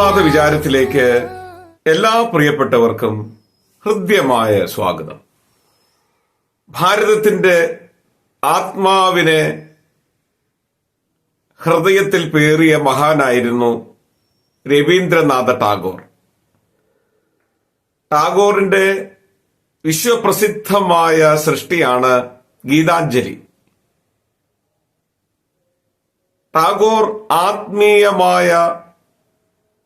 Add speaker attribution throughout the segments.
Speaker 1: പ്രഭാത വിചാരത്തിലേക്ക് എല്ലാ പ്രിയപ്പെട്ടവർക്കും ഹൃദ്യമായ സ്വാഗതം. ഭാരതത്തിന്റെ ആത്മാവിനെ ഹൃദയത്തിൽ പേറിയ മഹാനായിരുന്നു രവീന്ദ്രനാഥ ടാഗോർ. ടാഗോറിന്റെ വിശ്വപ്രസിദ്ധമായ സൃഷ്ടിയാണ് ഗീതാഞ്ജലി. ടാഗോർ ആത്മീയമായ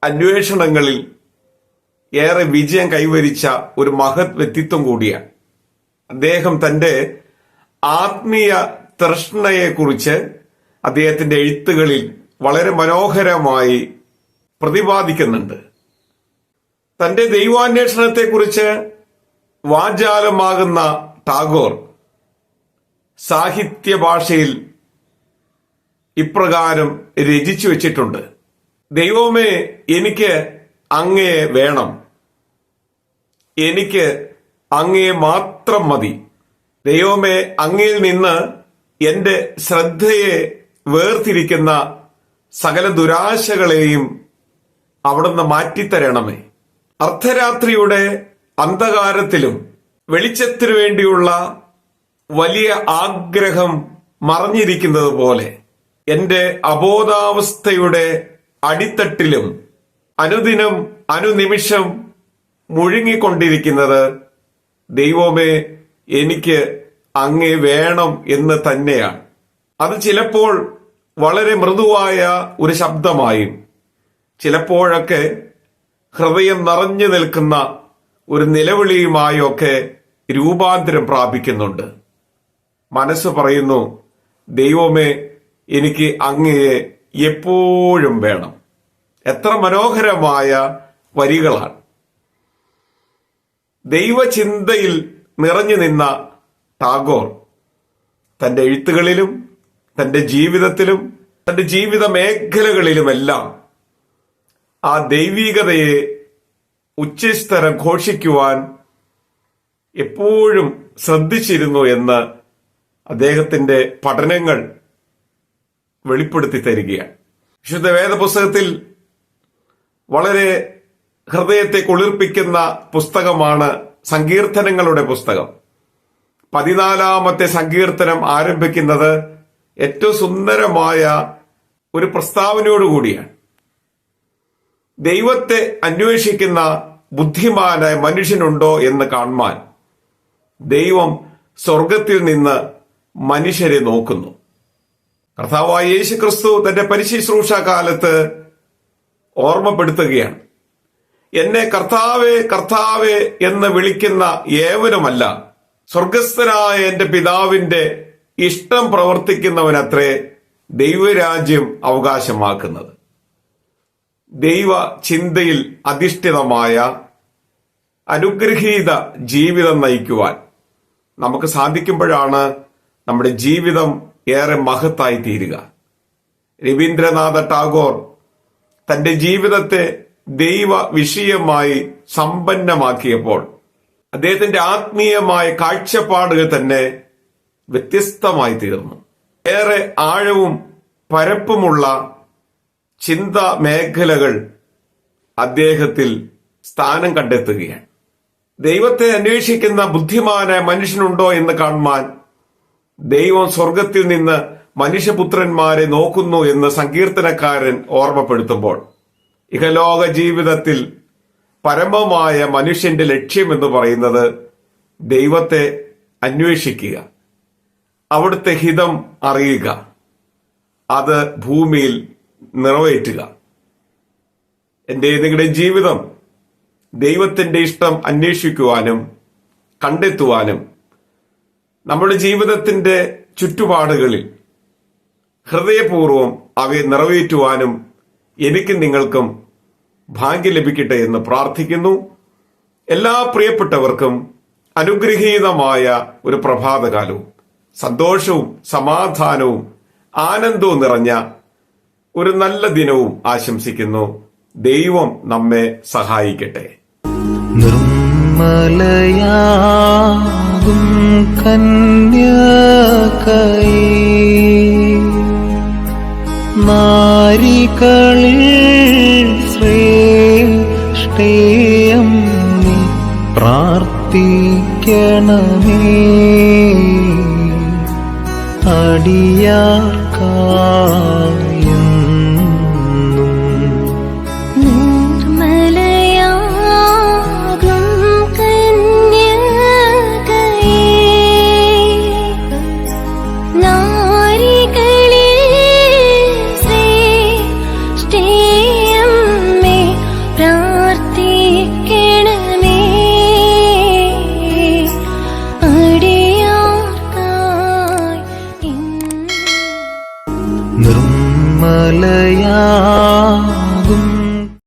Speaker 1: അന്വേഷണങ്ങളിൽ ഏറെ വിജയം കൈവരിച്ച ഒരു മഹത് വ്യക്തിത്വം കൂടിയാണ്. അദ്ദേഹം തന്റെ ആത്മീയ തൃഷ്ണയെക്കുറിച്ച് അദ്ദേഹത്തിന്റെ എഴുത്തുകളിൽ വളരെ മനോഹരമായി പ്രതിപാദിക്കുന്നുണ്ട്. തന്റെ ദൈവാന്വേഷണത്തെക്കുറിച്ച് വാചാലമാകുന്ന ടാഗോർ സാഹിത്യ ഭാഷയിൽ ഇപ്രകാരം രചിച്ചു വെച്ചിട്ടുണ്ട്. ദൈവമേ എനിക്ക് അങ്ങയെ വേണം. എനിക്ക് അങ്ങയെ മാത്രം മതി. ദൈവമേ അങ്ങയിൽ നിന്ന് എന്റെ ശ്രദ്ധയെ വേർതിരിക്കുന്ന സകല ദുരാശകളെയും അവിടുന്ന് മാറ്റിത്തരണമേ. അർദ്ധരാത്രിയുടെ അന്ധകാരത്തിലും വെളിച്ചത്തിനു വേണ്ടിയുള്ള വലിയ ആഗ്രഹം മറഞ്ഞിരിക്കുന്നത് പോലെ എന്റെ അബോധാവസ്ഥയുടെ അടിത്തട്ടിലും അനുദിനം അനുനിമിഷം മുഴുങ്ങിക്കൊണ്ടിരിക്കുന്നത് ദൈവമേ എനിക്ക് അങ്ങേ വേണം എന്ന് തന്നെയാണ്. അത് ചിലപ്പോൾ വളരെ മൃദുവായ ഒരു ശബ്ദമായും ചിലപ്പോഴൊക്കെ ഹൃദയം നിറഞ്ഞു നിൽക്കുന്ന ഒരു നിലവിളിയുമായൊക്കെ രൂപാന്തരം പ്രാപിക്കുന്നുണ്ട്. മനസ്സ് പറയുന്നു ദൈവമേ എനിക്ക് അങ്ങയെ എപ്പോഴും വേണം. എത്ര മനോഹരമായ വരികളാണ്. ദൈവചിന്തയിൽ നിറഞ്ഞു നിന്ന ടാഗോർ തന്റെ എഴുത്തുകളിലും തന്റെ ജീവിതത്തിലും തന്റെ ജീവിത മേഖലകളിലുമെല്ലാം ആ ദൈവികതയെ ഉച്ചസ്ഥരം ഘോഷിക്കുവാൻ എപ്പോഴും ശ്രദ്ധിച്ചിരുന്നു എന്ന് അദ്ദേഹത്തിന്റെ പഠനങ്ങൾ വെളിപ്പെടുത്തി തരികയാണ്. വിശുദ്ധ വേദപുസ്തകത്തിൽ വളരെ ഹൃദയത്തെ കുളിർപ്പിക്കുന്ന പുസ്തകമാണ് സങ്കീർത്തനങ്ങളുടെ പുസ്തകം. പതിനാലാമത്തെ സങ്കീർത്തനം ആരംഭിക്കുന്നത് ഏറ്റവും സുന്ദരമായ ഒരു പ്രസ്താവനയോടുകൂടിയാണ് ദൈവത്തെ അന്വേഷിക്കുന്ന ബുദ്ധിമാനായ മനുഷ്യനുണ്ടോ എന്ന് കാണുവാൻ ദൈവം സ്വർഗത്തിൽ നിന്ന് മനുഷ്യരെ നോക്കുന്നു. കർത്താവായ യേശു ക്രിസ്തു തന്റെ പരിശുശ്രൂഷ കാലത്ത് ഓർമ്മപ്പെടുത്തുകയാണ്. എന്നെ കർത്താവേ കർത്താവേ എന്ന് വിളിക്കുന്ന ഏവനുമല്ല സ്വർഗസ്ഥനായ എന്റെ പിതാവിന്റെ ഇഷ്ടം പ്രവർത്തിക്കുന്നവനത്രേ ദൈവരാജ്യം അവകാശമാക്കുന്നത്. ദൈവ ചിന്തയിൽ അധിഷ്ഠിതമായ അനുഗ്രഹീത ജീവിതം നയിക്കുവാൻ നമുക്ക് സാധിക്കുമ്പോഴാണ് നമ്മുടെ ജീവിതം ഏറെ മഹത്തായി തീരുക. രവീന്ദ്രനാഥ ടാഗോർ തന്റെ ജീവിതത്തെ ദൈവ വിഷയമായി സമ്പന്നമാക്കിയപ്പോൾ അദ്ദേഹത്തിന്റെ ആത്മീയമായ കാഴ്ചപ്പാടുകൾ തന്നെ വ്യത്യസ്തമായി തീർന്നു. ഏറെ ആഴവും പരപ്പുമുള്ള ചിന്ത മേഖലകൾ അദ്ദേഹത്തിൽ സ്ഥാനം കണ്ടെത്തുകയാണ്. ദൈവത്തെ അന്വേഷിക്കുന്ന ബുദ്ധിമാനായ മനുഷ്യനുണ്ടോ എന്ന് കാണുവാൻ ദൈവം സ്വർഗത്തിൽ നിന്ന് മനുഷ്യപുത്രന്മാരെ നോക്കുന്നു എന്ന് സങ്കീർത്തനക്കാരൻ ഓർമ്മപ്പെടുത്തുമ്പോൾ ഇഹലോക ജീവിതത്തിൽ പരമമായ മനുഷ്യന്റെ ലക്ഷ്യം എന്ന് പറയുന്നത് ദൈവത്തെ അന്വേഷിക്കുക അവിടുത്തെ ഹിതം അറിയുക അത് ഭൂമിയിൽ നിറവേറ്റുക. എന്റെ നിങ്ങളുടെ ജീവിതം ദൈവത്തിന്റെ ഇഷ്ടം അന്വേഷിക്കുവാനും കണ്ടെത്തുവാനും നമ്മുടെ ജീവിതത്തിന്റെ ചുറ്റുപാടുകളിൽ ഹൃദയപൂർവം അവയെ നിറവേറ്റുവാനും എനിക്കും നിങ്ങൾക്കും ഭാഗ്യം ലഭിക്കട്ടെ എന്ന് പ്രാർത്ഥിക്കുന്നു. എല്ലാ പ്രിയപ്പെട്ടവർക്കും അനുഗ്രഹീതമായ ഒരു പ്രഭാതകാലവും സന്തോഷവും സമാധാനവും ആനന്ദവും നിറഞ്ഞ ഒരു നല്ല ദിനവും ആശംസിക്കുന്നു. ദൈവം നമ്മെ സഹായിക്കട്ടെ.
Speaker 2: നൽകും കന്യകൈ നാരികളിൽ
Speaker 3: ശ്രേഷ്ഠേയം പ്രാർത്ഥിക്കണമേ.
Speaker 2: അടിയാർക്കാ